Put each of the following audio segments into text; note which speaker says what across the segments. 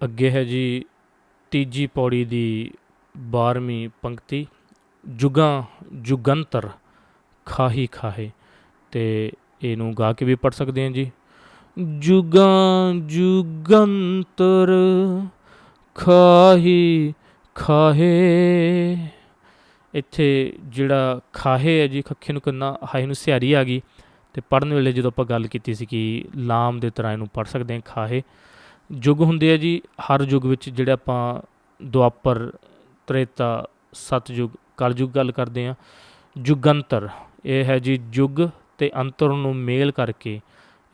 Speaker 1: ਅੱਗੇ ਹੈ ਜੀ ਤੀਜੀ ਪੌੜੀ ਦੀ 12ਵੀਂ ਪੰਕਤੀ, ਜੁਗਾਂ ਜੁਗੰਤਰ ਖਾਹੀ ਖਾਹੇ, ਤੇ ਇਹਨੂੰ ਗਾ ਕੇ ਵੀ ਪੜ ਸਕਦੇ ਹਾਂ ਜੀ। ਜੁਗਾਂ ਜੁਗੰਤਰ ਖਾਹੀ ਖਾਹੇ, ਇੱਥੇ ਜਿਹੜਾ ਖਾਹੇ ਹੈ ਜੀ, ਖੱਖੇ ਨੂੰ ਕੰਨਾ ਹਾਈ ਨੂੰ ਸਿਆਰੀ ਆ ਗਈ, ਤੇ ਪੜਨ ਵੇਲੇ ਜਦੋਂ ਆਪਾਂ ਗੱਲ ਕੀਤੀ ਸੀ ਕਿ ਲਾਮ ਦੇ ਤਰ੍ਹਾਂ ਇਹਨੂੰ ਪੜ ਸਕਦੇ ਹਾਂ, ਖਾਹੇ ਯੁੱਗ ਹੁੰਦੇ ਆ ਜੀ, ਹਰ ਯੁੱਗ ਵਿੱਚ ਜਿਹੜਾ ਆਪਾਂ ਦੁਆਪਰ, ਤ੍ਰੇਤਾ, ਸਤਯੁਗ, ਕਲਯੁਗ ਗੱਲ ਕਰਦੇ ਆ, ਯੁਗੰਤਰ। ਇਹ ਹੈ ਜੀ ਯੁੱਗ ਤੇ ਅੰਤਰ ਨੂੰ ਮੇਲ ਕਰਕੇ,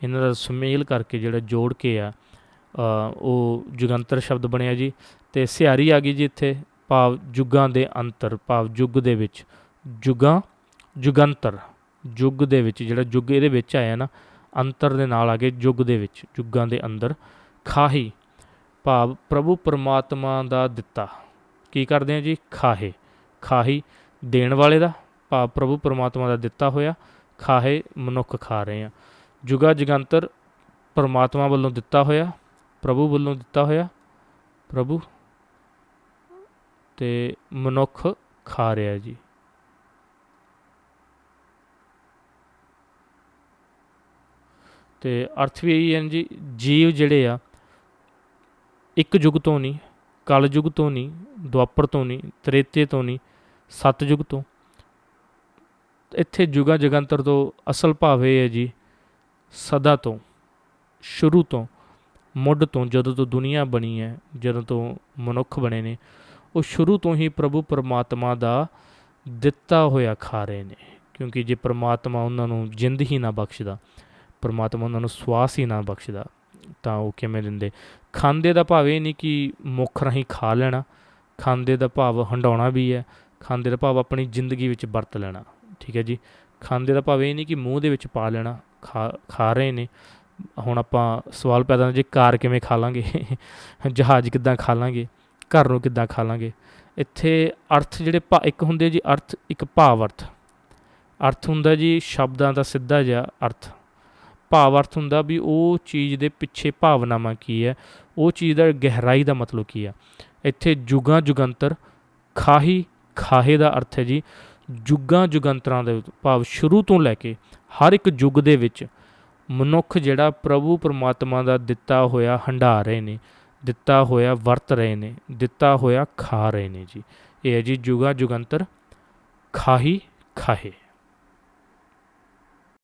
Speaker 1: ਇਹਨਾਂ ਦਾ ਸੁਮੇਲ ਕਰਕੇ ਜਿਹੜਾ ਜੋੜ ਕੇ ਆ ਉਹ ਜੁਗੰਤਰ ਸ਼ਬਦ ਬਣਿਆ ਜੀ। ਤੇ ਸਿਹਾਰੀ ਆ ਗਈ ਜੀ ਇੱਥੇ, ਭਾਵ ਯੁੱਗਾਂ ਦੇ ਅੰਤਰ, ਭਾਵ ਯੁੱਗ ਦੇ ਵਿੱਚ। ਯੁੱਗਾਂ ਜੁਗੰਤਰ ਯੁੱਗ ਦੇ ਵਿੱਚ ਜਿਹੜਾ ਯੁੱਗ ਇਹਦੇ ਵਿੱਚ ਆਇਆ ਨਾ, ਅੰਤਰ ਦੇ ਨਾਲ ਆ ਕੇ ਯੁੱਗ ਦੇ ਵਿੱਚ, ਯੁੱਗਾਂ ਦੇ ਅੰਦਰ। ਖਾਹੀ, ਭਾਵ ਪ੍ਰਭੂ ਪਰਮਾਤਮਾ ਦਾ ਦਿੱਤਾ। ਕੀ ਕਰਦੇ ਆ ਜੀ? ਖਾਹੇ। ਖਾਹੀ ਦੇਣ ਵਾਲੇ ਦਾ, ਭਾਵ ਪ੍ਰਭੂ ਪਰਮਾਤਮਾ ਦਾ ਦਿੱਤਾ ਹੋਇਆ। ਖਾਹੇ ਮਨੁੱਖ ਖਾ ਰਹੇ ਆ। ਜੁਗਾ ਜਗੰਤਰ ਪਰਮਾਤਮਾ ਵੱਲੋਂ ਦਿੱਤਾ ਹੋਇਆ, ਪ੍ਰਭੂ ਵੱਲੋਂ ਦਿੱਤਾ ਹੋਇਆ, ਪ੍ਰਭੂ। ਤੇ ਮਨੁੱਖ ਖਾ ਰਿਹਾ ਜੀ। ਤੇ ਅਰਥ ਵੀ ਇਹੀ ਹੈ ਜੀ, ਜੀਵ ਜਿਹੜੇ ਆ ਇੱਕ ਯੁੱਗ ਤੋਂ ਨਹੀਂ, ਕਲ ਯੁੱਗ ਤੋਂ ਨਹੀਂ, ਦੁਆਪਰ ਤੋਂ ਨਹੀਂ, ਤ੍ਰੇਤੇ ਤੋਂ ਨਹੀਂ ਸਤਯੁਗ ਤੋਂ। ਇੱਥੇ ਜੁਗਾ ਜਗੰਤਰ ਤੋਂ ਅਸਲ ਭਾਵ ਇਹ ਹੈ ਜੀ, ਸਦਾ ਤੋਂ, ਸ਼ੁਰੂ ਤੋਂ, ਮੁੱਢ ਤੋਂ ਜਦੋਂ ਤੋਂ ਦੁਨੀਆ ਬਣੀ ਹੈ, ਜਦੋਂ ਤੋਂ ਮਨੁੱਖ ਬਣੇ ਨੇ, ਉਹ ਸ਼ੁਰੂ ਤੋਂ ਹੀ ਪ੍ਰਭੂ ਪਰਮਾਤਮਾ ਦਾ ਦਿੱਤਾ ਹੋਇਆ ਖਾ ਰਹੇ ਨੇ। ਕਿਉਂਕਿ ਜੇ ਪਰਮਾਤਮਾ ਉਹਨਾਂ ਨੂੰ ਜਿੰਦ ਹੀ ਨਾ ਬਖਸ਼ਦਾ, ਪਰਮਾਤਮਾ ਉਹਨਾਂ ਨੂੰ ਸਵਾਸ ਹੀ ਨਾ ਬਖਸ਼ਦਾ ਤਾਂ ਉਹ ਕਿਵੇਂ ਦਿੰਦੇ? ਖਾਂਦੇ ਦਾ ਭਾਵ ਇਹ ਨਹੀਂ ਕਿ ਮੁੱਖ ਰਾਹੀਂ ਖਾ ਲੈਣਾ। ਖਾਂਦੇ ਦਾ ਭਾਵ ਹੰਡਾਉਣਾ ਵੀ ਹੈ। ਖਾਂਦੇ ਦਾ ਭਾਵ ਆਪਣੀ ਜ਼ਿੰਦਗੀ ਵਿੱਚ ਵਰਤ ਲੈਣਾ। ਠੀਕ ਹੈ ਜੀ? ਖਾਂਦੇ ਦਾ ਭਾਵ ਇਹ ਨਹੀਂ ਕਿ ਮੂੰਹ ਦੇ ਵਿੱਚ ਪਾ ਲੈਣਾ। ਖਾ ਖਾ ਰਹੇ ਨੇ। ਹੁਣ ਆਪਾਂ ਸਵਾਲ ਪੈਦਾ ਜੇ ਕਾਰ ਕਿਵੇਂ ਖਾ ਲਾਂਗੇ? ਜਹਾਜ਼ ਕਿੱਦਾਂ ਖਾ ਲਾਂਗੇ? ਘਰ ਨੂੰ ਕਿੱਦਾਂ ਖਾ ਲਾਂਗੇ? ਇੱਥੇ ਅਰਥ ਜਿਹੜੇ ਭਾ, ਇੱਕ ਹੁੰਦੇ ਜੀ ਅਰਥ, ਇੱਕ ਭਾਵ ਅਰਥ। ਅਰਥ ਹੁੰਦਾ ਜੀ ਸ਼ਬਦਾਂ ਦਾ ਸਿੱਧਾ ਜਿਹਾ ਅਰਥ। ਭਾਵ ਅਰਥ ਹੁੰਦਾ ਵੀ ਉਹ ਚੀਜ਼ ਦੇ ਪਿੱਛੇ ਭਾਵਨਾਵਾਂ ਕੀ ਹੈ? ਉਹ ਚੀਜ਼ ਦਾ ਗਹਿਰਾਈ ਦਾ ਮਤਲਬ ਕੀ ਆ ਇੱਥੇ ਜੁਗਾਂ ਜੁਗੰਤਰ, ਖਾਹੀ ਖਾਹੇ ਦਾ ਅਰਥ ਹੈ ਜੀ। ਜੁਗਾਂ ਜੁਗੰਤਰਾਂ ਦੇ ਭਾਵ ਸ਼ੁਰੂ ਤੋਂ ਲੈ ਕੇ ਹਰ ਇੱਕ ਯੁੱਗ ਦੇ ਵਿੱਚ ਮਨੁੱਖ ਜਿਹੜਾ ਪ੍ਰਭੂ ਪਰਮਾਤਮਾ ਦਾ ਦਿੱਤਾ ਹੋਇਆ ਹੰਢਾ ਰਹੇ ਨੇ, ਦਿੱਤਾ ਹੋਇਆ ਵਰਤ ਰਹੇ ਨੇ, ਦਿੱਤਾ ਹੋਇਆ ਖਾ ਰਹੇ ਨੇ ਜੀ। ਇਹ ਹੈ ਜੀ ਜੁਗਾ ਜੁਗੰਤਰ, ਖਾਹੀ ਖਾਹੇ।